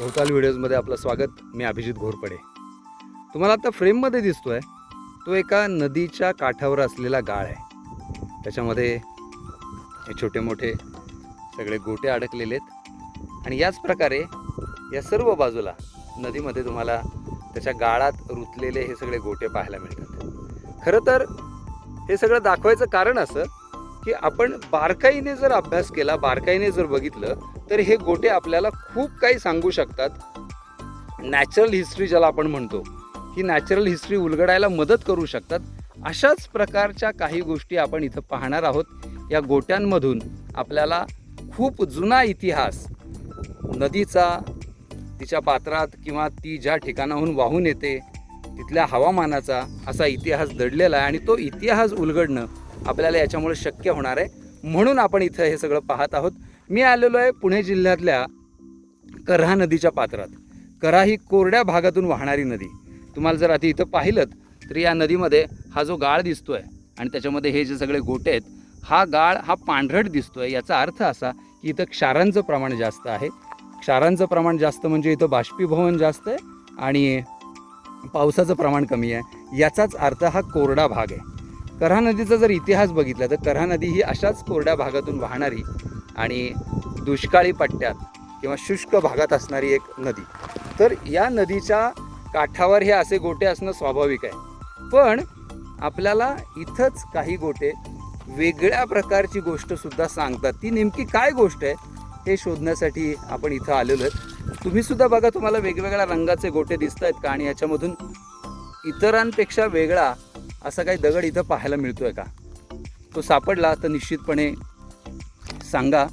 भोवताल व्हिडिओजमध्ये आपलं स्वागत. मी अभिजित घोरपडे. तुम्हाला आता फ्रेममध्ये दिसतो आहे तो एका नदीच्या काठावर असलेला गाळ आहे. त्याच्यामध्ये हे छोटे मोठे सगळे गोटे अडकलेले आहेत. आणि याच प्रकारे या सर्व बाजूला नदीमध्ये तुम्हाला त्याच्या गाळात रुतलेले हे सगळे गोटे पाहायला मिळतात. खरं तर हे सगळं दाखवायचं कारण असं की आपण बारकाईने जर अभ्यास केला बारकाईने जर बघितलं तर हे गोटे आपल्याला खूप काही सांगू शकतात. नॅचरल हिस्ट्री ज्याला आपण म्हणतो ही नॅचरल हिस्ट्री उलगडायला मदत करू शकतात. अशाच प्रकारच्या काही गोष्टी आपण इथं पाहणार आहोत. या गोट्यांमधून आपल्याला खूप जुना इतिहास नदीचा तिच्या पात्रात किंवा ती ज्या ठिकाणाहून वाहून येते तिथल्या हवामानाचा असा इतिहास दडलेला आहे आणि तो इतिहास उलगडणं आपल्याला याच्यामुळे शक्य होणार आहे. म्हणून आपण इथं हे सगळं पाहत आहोत. मी आलेलो आहे पुणे जिल्ह्यातल्या कऱ्हा नदीच्या पात्रात. करा ही कोरड्या भागातून वाहणारी नदी. तुम्हाला जर आधी इथं पाहिलं तर या नदीमध्ये हा जो गाळ दिसतो आहे आणि त्याच्यामध्ये हे जे सगळे गोटे आहेत हा गाळ हा पांढरट दिसतो आहे याचा अर्थ असा की इथं क्षारांचं प्रमाण जास्त आहे. क्षारांचं प्रमाण जास्त म्हणजे इथं बाष्पीभवन जास्त आहे आणि पावसाचं प्रमाण कमी आहे. याचाच अर्थ हा कोरडा भाग आहे. कऱ्हा नदीचा जर इतिहास बघितला तर कऱ्हा नदी ही अशाच कोरड्या भागातून वाहणारी आणि दुष्काळी पट्ट्यात किंवा शुष्क भागात असणारी एक नदी. तर या नदीच्या काठावर हे असे गोटे असणं स्वाभाविक आहे. पण आपल्याला इथंच काही गोटे वेगळ्या प्रकारची गोष्टसुद्धा सांगतात. ती नेमकी काय गोष्ट आहे हे शोधण्यासाठी आपण इथं आलेलो आहेत. तुम्हीसुद्धा बघा तुम्हाला वेगवेगळ्या रंगाचे गोटे दिसत आहेत का? आणि याच्यामधून इतरांपेक्षा वेगळा असा काही दगड इथं पाहायला मिळतोय का? तो सापडला तर निश्चितपणे सांगा.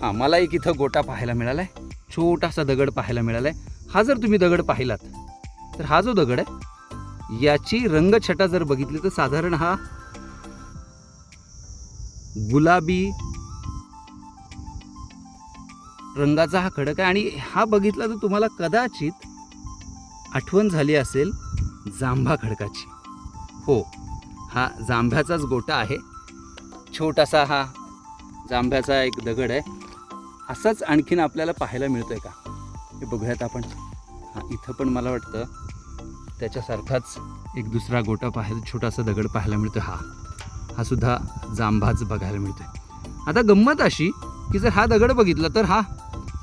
हां मला एक इथं गोटा पाहायला मिळाला आहे छोटासा दगड पाहायला मिळाला आहे हा जर तुम्ही दगड पाहिलात तर हा जो दगड आहे याची रंगछटा जर बघितली तर साधारण हा गुलाबी रंगाचा हा खडक आहे. आणि हा बघितला तर तुम्हाला कदाचित आठवण झाली असेल जांभा खडकाची. हो हा जांभ्याचाच गोटा आहे. छोटासा हा जांभ्याचा एक दगड आहे. असाच आणखीन आपल्याला पाहायला मिळतं आहे का? हे बघूयात आपण. हां इथं पण मला वाटतं त्याच्यासारखाच एक दुसरा गोटा पाहायला छोटासा दगड पाहायला मिळतो हा हा सुद्धा जांभाच बघायला मिळतोय. आता गंमत अशी की जर हा दगड बघितला तर हा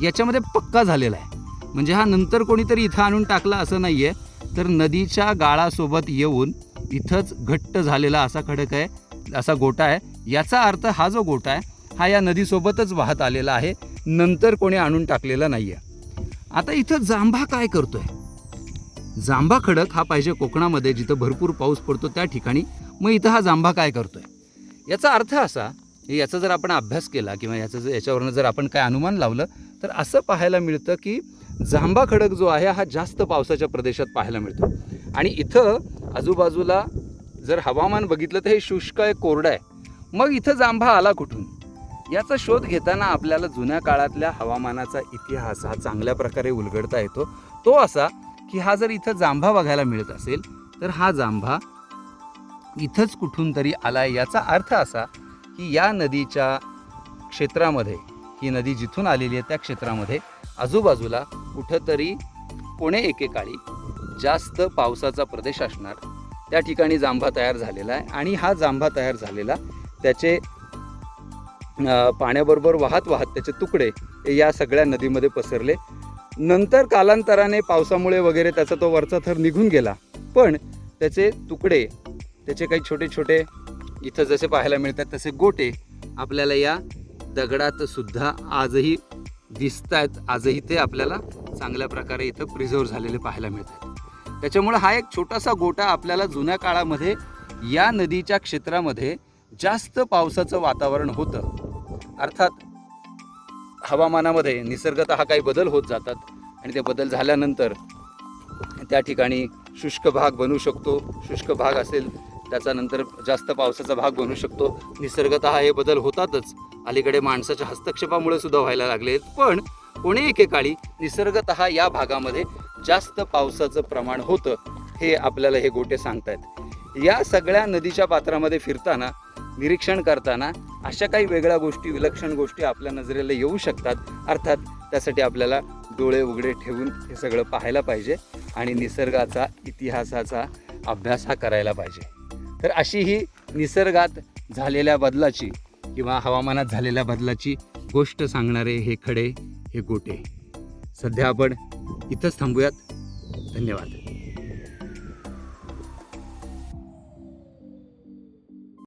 याच्यामध्ये पक्का झालेला आहे. म्हणजे हा नंतर कोणीतरी इथं आणून टाकला असं नाही आहे तर नदीच्या गाळासोबत येऊन इथंच घट्ट झालेला असा खडक आहे असा गोटा आहे. याचा अर्थ हा जो गोटा आहे हा या नदीसोबतच वाहत आलेला आहे. नंतर कोणी आणून टाकलेला नाही आहे आता इथं जांभा काय करतोय? जांभा खडक हा पाहिजे कोकणामध्ये जिथं भरपूर पाऊस पडतो त्या ठिकाणी. मग इथं हा जांभा काय करतोय? याचा अर्थ असा याचा जर आपण अभ्यास केला किंवा याचं जर याच्यावरनं जर आपण काय अनुमान लावलं तर असं पाहायला मिळतं की जांभा खडक जो आहे हा जास्त पावसाच्या प्रदेशात पाहायला मिळतो. आणि इथं आजूबाजूला जर हवामान बघितलं तर हे शुष्क आहे कोरडं आहे. मग इथं जांभा आला कुठून? याचा शोध घेताना आपल्याला जुन्या काळातल्या हवामानाचा इतिहास हा चांगल्या प्रकारे उलगडता येतो. तो असा की हा जर इथं जांभा बघायला मिळत असेल तर हा जांभा इथंच कुठून तरी आला याचा अर्थ असा की या नदीच्या क्षेत्रामध्ये ही नदी जिथून आलेली आहे त्या क्षेत्रामध्ये आजूबाजूला कुठंतरी कोणे एकेकाळी जास्त पावसाचा प्रदेश असणार त्या ठिकाणी जांभा तयार झालेला आहे आणि हा जांभा तयार झालेला त्याचे पाण्याबरोबर वाहत वाहत त्याचे तुकडे या सगळ्या नदीमध्ये पसरले. नंतर कालांतराने पावसामुळे वगैरे त्याचा तो वरचा थर निघून गेला. पण त्याचे तुकडे त्याचे काही छोटे छोटे इथं जसे पाहायला मिळतात तसे गोटे आपल्याला या दगडात सुद्धा आजही दिसत आहेत आजही ते आपल्याला चांगल्या प्रकारे इथं प्रिझर्व झालेले पाहायला मिळतात. त्याच्यामुळे हा एक छोटासा गोटा आपल्याला जुन्या काळामध्ये या नदीच्या क्षेत्रामध्ये जास्त पावसाचं वातावरण होतं. अर्थात हवामानामध्ये निसर्गतः काही बदल होत जातात आणि ते बदल झाल्यानंतर त्या ठिकाणी शुष्क भाग बनू शकतो. शुष्क भाग असेल त्याचा नंतर जास्त पावसाचा भाग बनू शकतो. निसर्गतः हे बदल होतातच. अलीकडे माणसाच्या हस्तक्षेपामुळे सुद्धा व्हायला लागले पण पुणे एकेकाळी निसर्गतः या भागामध्ये जास्त पावसाचं प्रमाण होतं हे आपल्याला हे गोटे सांगतायत. या सगळ्या नदीच्या पात्रामध्ये फिरताना निरीक्षण करताना अशा काही वेगळ्या गोष्टी विलक्षण गोष्टी आपल्या नजरेला येऊ शकतात. अर्थात त्यासाठी आपल्याला डोळे उघडे ठेवून हे सगळं पाहायला पाहिजे आणि निसर्गाचा इतिहासाचा अभ्यास हा करायला पाहिजे. तर अशी ही निसर्गात झालेल्या बदलाची किंवा हवामानात झालेल्या बदलाची गोष्ट सांगणारे हे खडे हे गोटे. सध्या आपण इथंच थांबूयात. धन्यवाद.